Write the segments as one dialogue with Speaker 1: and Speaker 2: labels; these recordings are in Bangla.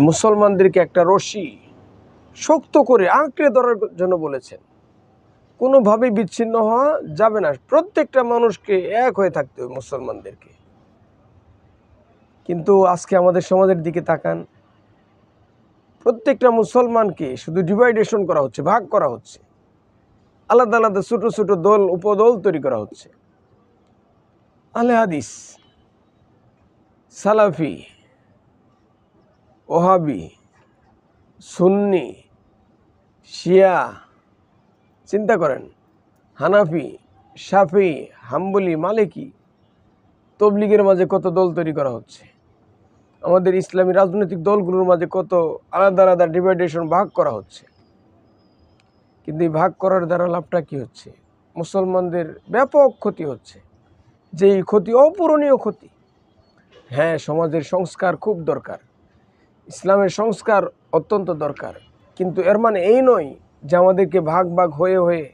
Speaker 1: মুসলমানদেরকে একটা রশি শক্ত করে আঁকড়ে ধরার জন্য বলেছেন। কোনোভাবেই বিচ্ছিন্ন হওয়া যাবে না। প্রত্যেকটা মানুষকে এক হয়ে থাকতে হবে মুসলমানদেরকে। কিন্তু আজকে আমাদের সমাজের দিকে তাকান, প্রত্যেকটা মুসলমানকে শুধু ডিভাইডেশন করা হচ্ছে, ভাগ করা হচ্ছে। আলাদা আলাদা ছোটো ছোটো দল, উপদল তৈরি করা হচ্ছে। আলে হাদিস, সালাফি ওহাবি, সুন্নি, শিয়া, চিন্তা করেন। হানাফি, শাফি, হাম্বলি, মালিকি, তবলিগের মাঝে কত দল তৈরি করা হচ্ছে? আমাদের ইসলামী রাজনৈতিক দলগুলোর মাঝে কত আলাদা আলাদা ডিভাইডেশন ভাগ করা হচ্ছে? কিন্তু এই ভাগ করার দ্বারা লাভটা কি হচ্ছে? মুসলমানদের ব্যাপক ক্ষতি হচ্ছে। যেই ক্ষতি অপূরণীয় ক্ষতি। হ্যাঁ সমাজের সংস্কার খুব দরকার। ইসলামের সংস্কার অত্যন্ত দরকার। কিন্তু এর মানে এই নয় যে আমাদেরকে ভাগ ভাগ হয়ে হয়ে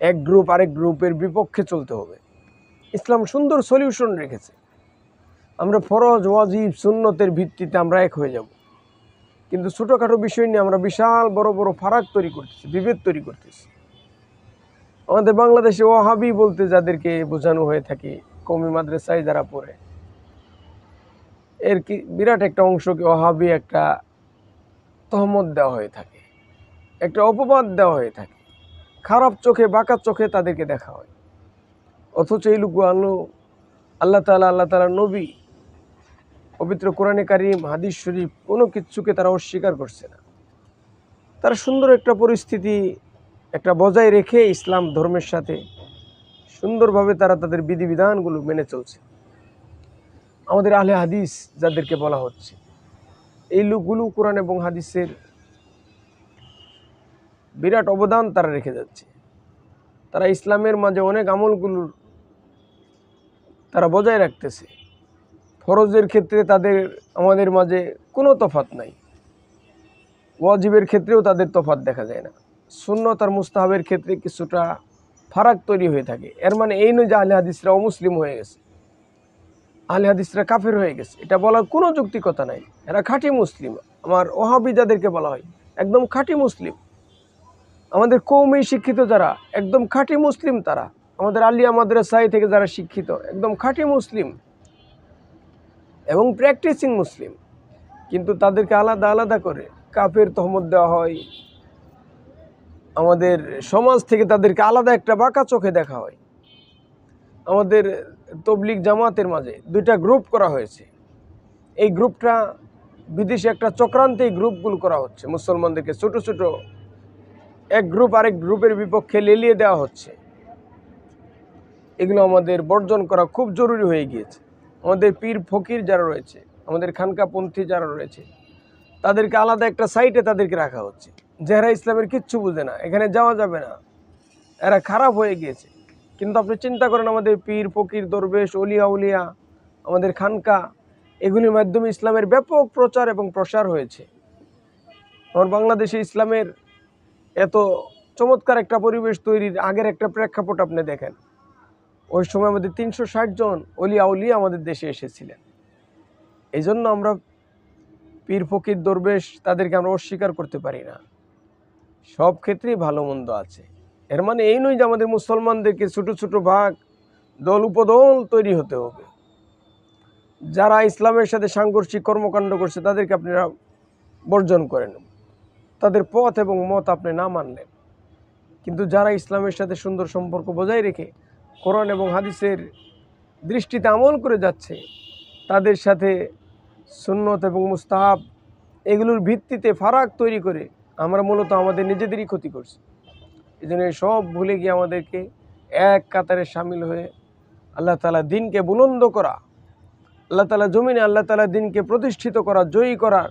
Speaker 1: এক গ্রুপ আরেক গ্রুপের বিপক্ষে চলতে হবে। ইসলাম সুন্দর সলিউশন রেখেছে। আমরা ফরজ, ওয়াজিব, সুন্নতের ভিত্তিতে আমরা এক হয়ে যাব। কিন্তু ছোটোখাটো বিষয় নিয়ে আমরা বিশাল বড় বড় ফারাক তৈরি করতেছি, বিভেদ তৈরি করতেছি। আমাদের বাংলাদেশে ওহাবি বলতে যাদেরকে বোঝানো হয়ে থাকে কমি মাদ্রাসায় যারা পড়ে এর কি বিরাট একটা অংশকে ওহাবি একটা তহমত দেওয়া হয়ে থাকে, একটা অপবাদ দেওয়া হয়ে থাকে। খারাপ চোখে, বাঁকা চোখে তাদেরকে দেখা হয়। অথচ এই লোকগুলো আল্লাহ তালা আল্লাহ তালা নবী। পবিত্র কোরআনে কারিম, হাদিস শরীফ, কোনো কিছুকে তারা অস্বীকার করছে না। তারা সুন্দর একটা পরিস্থিতি, একটা বজায় রেখে ইসলাম ধর্মের সাথে সুন্দরভাবে তারা তাদের বিধিবিধানগুলো মেনে চলছে। আমাদের আহলে হাদিস যাদেরকে বলা হচ্ছে, এই লোকগুলো কোরআন এবং হাদিসের বিরাট অবদান তারা রেখে যাচ্ছে। তারা ইসলামের মাঝে অনেক আমলগুলোর তারা বজায় রাখতেছে। ফরজের ক্ষেত্রে তাদের, আমাদের মাঝে কোনো তফাত নাই। ওয়াজিবের ক্ষেত্রেও তাদের তফাত দেখা যায় না। সুন্নত আর মুস্তাহাবের ক্ষেত্রে কিছুটা ফারাক তৈরি হয়ে থাকে। এর মানে এই নয় যে আহলে হাদিসরা অমুসলিম হয়ে গেছে। আহলে হাদিসরা কাফের হয়ে গেছে। এটা বলার কোনো যুক্তিকতা নাই। এরা খাঁটি মুসলিম। আমার ওহাবি যাদেরকে বলা হয়, একদম খাঁটি মুসলিম। আমাদের কৌমি শিক্ষিত যারা, একদম খাঁটি মুসলিম তারা। আমাদের আলিয়া মাদ্রাসাই থেকে যারা শিক্ষিত, একদম খাঁটি মুসলিম। এবং প্র্যাকটিসিং মুসলিম। কিন্তু তাদেরকে আলাদা আলাদা করে কাফের তহমত দেওয়া হয়। আমাদের সমাজ থেকে তাদেরকে আলাদা একটা বাঁকা চোখে দেখা হয়। আমাদের তবলিগ জামাতের মাঝে দুইটা গ্রুপ করা হয়েছে। এই গ্রুপটা বিদেশে একটা চক্রান্তে এই গ্রুপগুলো করা হচ্ছে। মুসলমানদেরকে ছোট ছোট এক গ্রুপ আরেক গ্রুপের বিপক্ষে লেলিয়ে দেওয়া হচ্ছে। এগুলো আমাদের বর্জন করা খুব জরুরি হয়ে গিয়েছে। আমাদের পীর ফকির যারা রয়েছে, আমাদের খানকাপন্থী যারা রয়েছে, তাদেরকে আলাদা একটা সাইটে তাদেরকে রাখা হচ্ছে। যারা ইসলামের কিচ্ছু বুঝে না, এখানে যাওয়া যাবে না। এরা খারাপ হয়ে গিয়েছে। কিন্তু আপনি চিন্তা করেন আমাদের পীর, ফকির, দরবেশ, অলিয়া, উলিয়া, আমাদের খানকা, এগুলির মাধ্যমে ইসলামের ব্যাপক প্রচার এবং প্রসার হয়েছে। আমার বাংলাদেশে ইসলামের এত চমৎকার একটা পরিবেশ তৈরির আগের একটা প্রেক্ষাপট আপনি দেখেন। ওই সময় আমাদের তিনশো ষাট জন অলিয়া, উলিয়া আমাদের দেশে এসেছিলেন। এই জন্য আমরা পীর, ফকির, দরবেশ তাদেরকে আমরা অস্বীকার করতে পারি না। সব ক্ষেত্রেই ভালো মন্দ আছে। এর মানে এই নয় যে আমাদের মুসলমানদেরকে ছোটো ছোটো ভাগ দল উপদল তৈরি হতে হবে। যারা ইসলামের সাথে সাংঘর্ষিক কর্মকাণ্ড করছে, তাদেরকে আপনারা বর্জন করেন তাদের পথ এবং মত আপনি না মানলেন। কিন্তু যারা ইসলামের সাথে সুন্দর সম্পর্ক বজায় রেখে কোরআন এবং হাদিসের দৃষ্টিতে আমল করে যাচ্ছে, তাদের সাথে সুন্নত এবং মুস্তাহাব এগুলোর ভিত্তিতে ফারাক তৈরি করে আমরা মূলত আমাদের নিজেদেরই ক্ষতি করছি। এই জন্য সব ভুলে গিয়ে আমাদেরকে এক কাতারে সামিল হয়ে আল্লাহ তালা দিনকে বুলন্দ করা, আল্লাহ তালা জমিনে আল্লাহ তালা দিনকে প্রতিষ্ঠিত করা, জয়ী করার,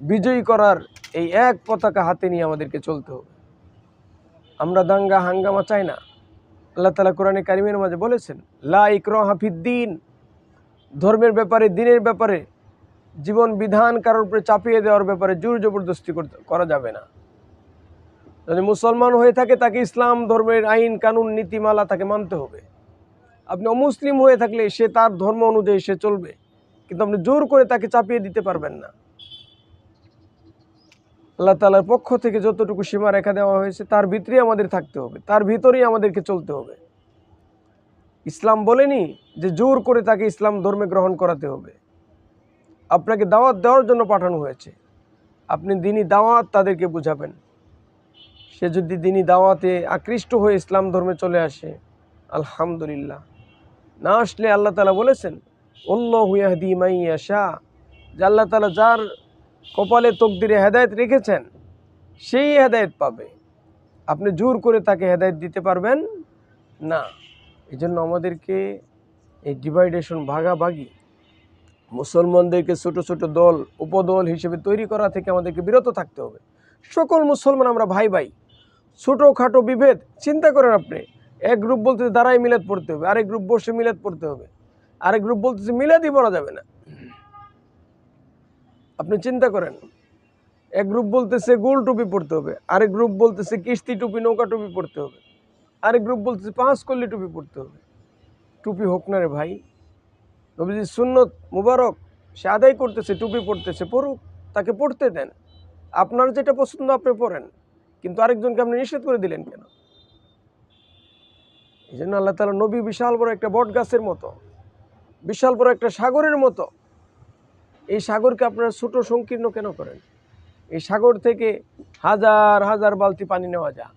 Speaker 1: বিজয়ী করার এই এক পতাকা হাতে নিয়ে আমাদেরকে চলতে হবে। আমরা দাঙ্গা হাঙ্গামা চাই না। আল্লাহ তালা কোরআনে কারিমের মাঝে বলেছেন, লা ইকর হাফিদ্দিন ধর্মের ব্যাপারে, দিনের ব্যাপারে জীবন বিধান কারোর উপরে চাপিয়ে দেওয়ার ব্যাপারে জোর জবরদস্তি করা যাবে না। যদি মুসলমান হয়ে থাকে, তাকে ইসলাম ধর্মের আইন, কানুন, নীতিমালা তাকে মানতে হবে। আপনি অমুসলিম হয়ে থাকলে সে তার ধর্ম অনুযায়ী সে চলবে, কিন্তু আপনি জোর করে তাকে চাপিয়ে দিতে পারবেন না। আল্লাহ তালার পক্ষ থেকে যতটুকু সীমা রেখা দেওয়া হয়েছে, তার ভিতরেই আমাদের থাকতে হবে, তার ভিতরেই আমাদেরকে চলতে হবে। ইসলাম বলেনি যে জোর করে তাকে ইসলাম ধর্মে গ্রহণ করাতে হবে। আপনাকে দাওয়াত দেওয়ার জন্য পাঠানো হয়েছে। আপনি দিনই দাওয়াত তাদেরকে বুঝাবেন। সে যদি দিনই দাওয়াতে আকৃষ্ট হয়ে ইসলাম ধর্মে চলে আসে, আলহামদুলিল্লাহ। না আসলে আল্লাহ তালা বলেছেন অল্লাহ হুয়াহদি মাইয়া শাহ যে আল্লাহ তালা যার কপালে তকদিরে হেদায়েত রেখেছেন, সেই হেদায়েত পাবে। আপনি জোর করে তাকে হেদায়েত দিতে পারবেন না। এই জন্য আমাদেরকে এই ডিভাইডেশন ভাগাভাগি, মুসলমানদেরকে ছোট ছোট দল, উপদল হিসেবে তৈরি করা থেকে আমাদেরকে বিরত থাকতে হবে। সকল মুসলমান আমরা ভাই ভাই ছোটোখাটো বিভেদ, চিন্তা করেন আপনি। এক গ্রুপ বলতেছে, দাঁড়াই, মিলাদ পড়তে হবে। আরেক গ্রুপ বসে মিলাদ পড়তে হবে। আরেক গ্রুপ বলতেছে, মিলাদই পড়া যাবে না। আপনি চিন্তা করেন, এক গ্রুপ বলতেছে, গোল টুপি পড়তে হবে। আরেক গ্রুপ বলতেছে, কিস্তি টুপি, নৌকা টুপি পড়তে হবে। আরেক গ্রুপ বলতেছে, পাঁচ কল্লি টুপি পড়তে হবে। টুপি হোক না রে ভাই, নবীজি সুন্নত মুবারক, সে আদায় করতেছে, টুপি পড়তেছে, পড়ুক, তাকে পড়তে দেন। আপনার যেটা পছন্দ, আপনি পড়েন। কিন্তু আরেকজনকে আপনি নিষেধ করে দিলেন কেন? এই জন্য আল্লাহ তালা নবী বিশাল বড় একটা বট গাছের মতো, বিশাল বড় একটা সাগরের মতো, এই সাগরকে আপনারা ছোট সংকীর্ণ কেন করেন? এই সাগর থেকে হাজার হাজার বালতি পানি নেওয়া যায়,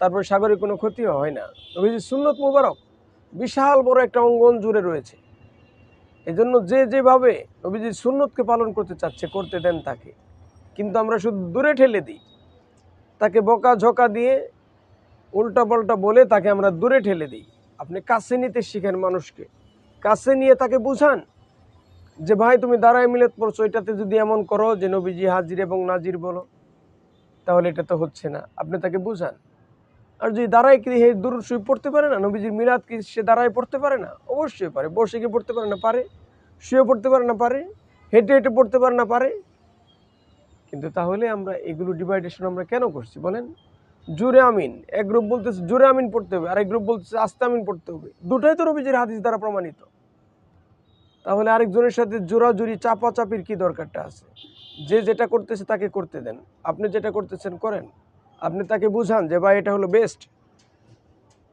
Speaker 1: তারপর সাগরে কোনো ক্ষতিও হয় না। নবীজি সুন্নত মুবারক বিশাল বড় একটা অঙ্গন জুড়ে রয়েছে। এজন্য যে যেভাবে নবীজির সুন্নতকে পালন করতে চাচ্ছে, করতে দেন তাকে। কিন্তু আমরা শুধু দূরে ঠেলে দিই। তাকে বকা ঝোকা দিয়ে উল্টা পাল্টা বলে তাকে আমরা দূরে ঠেলে দিই। আপনি কাছে নিতে শিখেন মানুষকে। কাছে নিয়ে তাকে বুঝান যে, ভাই, তুমি দাঁড়ায় মিলে পড়ছো। এটাতে যদি এমন করো যে, নবীজি হাজির এবং নাজির বলো, তাহলে এটা তো হচ্ছে না। আপনি তাকে বুঝান। আর যদি দাঁড়ায় কি, হে দূর শুয়ে পড়তে পারে না? নবীজির মিলাদ কি সে দাঁড়ায় পড়তে পারে না? অবশ্যই পারে। বসে কি পড়তে পারে না? পারে। শুয়ে পড়তে পারে না? পারে। হেঁটে হেঁটে পড়তে পারে না? পারে। কিন্তু তাহলে আমরা এগুলো ডিভাইডেশন আমরা কেন করছি বলেন? জুরে আমিন, এক গ্রুপ বলতেছে জুরে আমিন পড়তে হবে আর এক গ্রুপ বলতেছে আস্তে আমিন পড়তে হবে। দুটাই তো নবীজির হাদিস দ্বারা প্রমাণিত। তাহলে আরেকজনের সাথে জোরাজুরি, চাপাচাপির কি দরকারটা আছে? যে যেটা করতেছে তাকে করতে দেন। আপনি যেটা করতেছেন করেন। আপনি তাকে বুঝান যে, ভাই, এটা হলো বেস্ট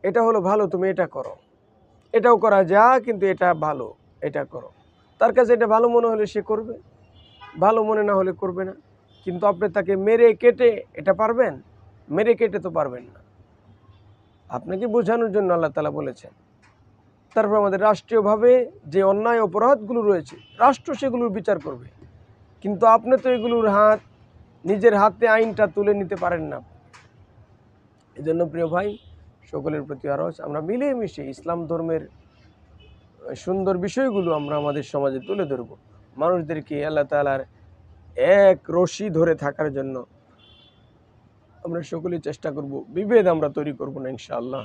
Speaker 1: এটা হলো ভালো, তুমি এটা করো। এটাও করা যা, কিন্তু এটা ভালো, এটা করো। তার কাছে এটা ভালো মনে হলে সে করবে। ভালো মনে না হলে করবে না। কিন্তু আপনি তাকে মেরে কেটে, এটা পারবেন? মেরে কেটে তো পারবেন না। আপনাকে বোঝানোর জন্য আল্লাহ তালা বলেছেন? তারপর আমাদের রাষ্ট্রীয়ভাবে যে অন্যায় অপরাধগুলো রয়েছে, রাষ্ট্র সেগুলোর বিচার করবে। কিন্তু আপনি তো এগুলোর হাত, নিজের হাতে আইনটা তুলে নিতে পারেন না। এজন্য প্রিয় ভাই, সকলের প্রতি আরও আমরা মিলেমিশে ইসলাম ধর্মের সুন্দর বিষয়গুলো আমরা আমাদের সমাজে তুলে ধরব। মানুষদেরকে আল্লাহ তালার এক রশি ধরে থাকার জন্য আমরা সকলেই চেষ্টা করব, বিভেদ আমরা তৈরি করব না, ইনশাআল্লাহ।